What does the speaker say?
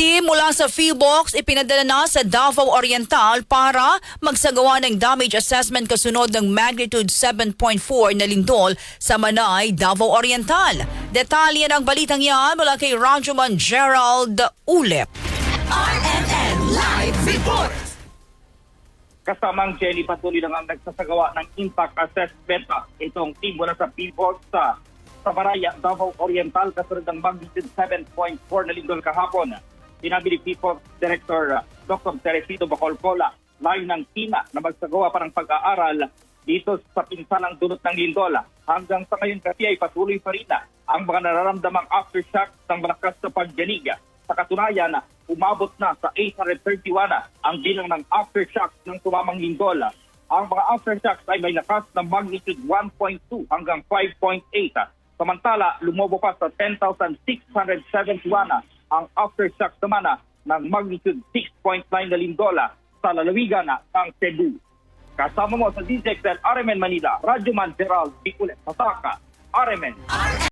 Team mula sa PhilBox ipinadala na sa Davao Oriental para magsagawa ng damage assessment kasunod ng magnitude 7.4 na lindol sa Manay, Davao Oriental. Detalye ng balitang yan mula kay Rajuman Gerald Ulep. RMN Live Report. kasamang Jelly patuloy lang ang nagsasagawa ng impact assessment itong team mula sa PBOS sa sa Baraya, Davao Oriental kasunod ng magnitude 7.4 na lindol kahapon. Sinabi ni PBOS Director ah, Dr. Teresito Bacolcola, layo ng tina na magsagawa pa ng pag-aaral dito sa pinsanang dulot ng lindol. Hanggang sa ngayon kasi ay patuloy pa rin ah, ang mga nararamdamang aftershock ng malakas na pagyanig. Sa katunayan, umabot na sa 831 na ang bilang ng aftershocks ng tumamang lindol. Ang mga aftershocks ay may lakas na magnitude 1.2 hanggang 5.8. Samantala, lumobo pa sa 10,671 na ang aftershocks naman na ng magnitude 6.9 na lindola sa lalawigan na ng Cebu. Kasama mo sa DZXL RMN Manila, Radyo Man Gerald Biculet, Pasaka, RMN. RMN